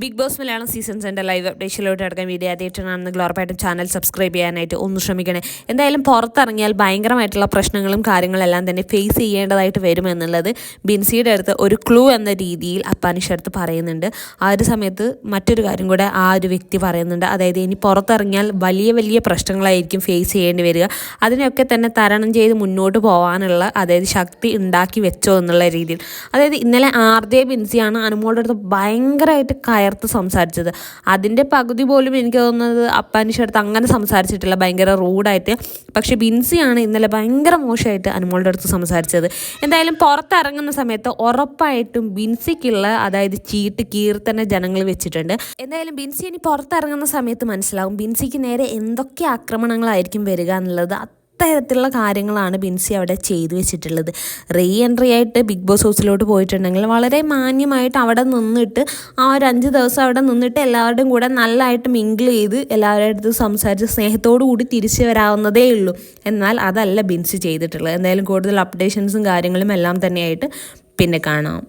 Big boss Malayalam season സെന്റെ live അപ്ഡേഷനിലോട്ട് അടക്കം വീഡിയോ ആദ്യമായിട്ടാണെന്ന് ഉറപ്പായിട്ടും ചാനൽ സബ്സ്ക്രൈബ് ചെയ്യാനായിട്ട് ഒന്ന് ശ്രമിക്കണേ. എന്തായാലും പുറത്തിറങ്ങിയാൽ ഭയങ്കരമായിട്ടുള്ള പ്രശ്നങ്ങളും കാര്യങ്ങളെല്ലാം തന്നെ ഫേസ് ചെയ്യേണ്ടതായിട്ട് വരുമെന്നുള്ളത് ബിൻസിയുടെ അടുത്ത് ഒരു ക്ലൂ എന്ന രീതിയിൽ അപ്പാനിഷ് അടുത്ത് പറയുന്നുണ്ട്. ആ ഒരു സമയത്ത് മറ്റൊരു കാര്യം കൂടെ ആ ഒരു വ്യക്തി പറയുന്നുണ്ട്. അതായത് ഇനി പുറത്തിറങ്ങിയാൽ വലിയ വലിയ പ്രശ്നങ്ങളായിരിക്കും ഫേസ് ചെയ്യേണ്ടി വരിക. അതിനെയൊക്കെ തന്നെ തരണം ചെയ്ത് മുന്നോട്ട് പോകാനുള്ള അതായത് ശക്തി ഉണ്ടാക്കി വെച്ചോ എന്നുള്ള രീതിയിൽ. അതായത് ഇന്നലെ ആർ ജെ ബിൻസിയാണ് അനുമോളുടെ അടുത്ത് ഭയങ്കരമായിട്ട് കയർ ചേർത്ത് സംസാരിച്ചത്. അതിന്റെ പകുതി പോലും എനിക്ക് തോന്നുന്നത് അപ്പാനിഷ് അടുത്ത് അങ്ങനെ സംസാരിച്ചിട്ടില്ല. ഭയങ്കര റൂഡായിട്ട്. പക്ഷേ ബിൻസിയാണ് ഇന്നലെ ഭയങ്കര മോശമായിട്ട് അനുമോളുടെ അടുത്ത് സംസാരിച്ചത്. എന്തായാലും പുറത്തിറങ്ങുന്ന സമയത്ത് ഉറപ്പായിട്ടും ബിൻസിക്കുള്ള അതായത് ചീട്ട് കീർത്തന ജനങ്ങൾ വെച്ചിട്ടുണ്ട്. എന്തായാലും ബിൻസി ഇനി പുറത്തിറങ്ങുന്ന സമയത്ത് മനസ്സിലാവും ബിൻസിക്ക് നേരെ എന്തൊക്കെ ആക്രമണങ്ങളായിരിക്കും വരിക എന്നുള്ളത്. തരത്തിലുള്ള കാര്യങ്ങളാണ് ബിൻസി അവിടെ ചെയ്തു വെച്ചിട്ടുള്ളത്. റീ എൻട്രി ആയിട്ട് ബിഗ് ബോസ് ഹൗസിലോട്ട് പോയിട്ടുണ്ടെങ്കിൽ വളരെ മാന്യമായിട്ട് അവിടെ നിന്നിട്ട് ആ ഒരു അഞ്ച് ദിവസം അവിടെ നിന്നിട്ട് എല്ലാവരുടെയും കൂടെ നല്ലതായിട്ട് മിങ്കിൾ ചെയ്ത് എല്ലാവരുടെ അടുത്ത് സംസാരിച്ച് സ്നേഹത്തോടു കൂടി തിരിച്ചു വരാവുന്നതേ ഉള്ളൂ. എന്നാൽ അതല്ല ബിൻസി ചെയ്തിട്ടുള്ളത്. എന്തായാലും കൂടുതൽ അപ്ഡേഷൻസും കാര്യങ്ങളും എല്ലാം തന്നെയായിട്ട് പിന്നെ കാണാം.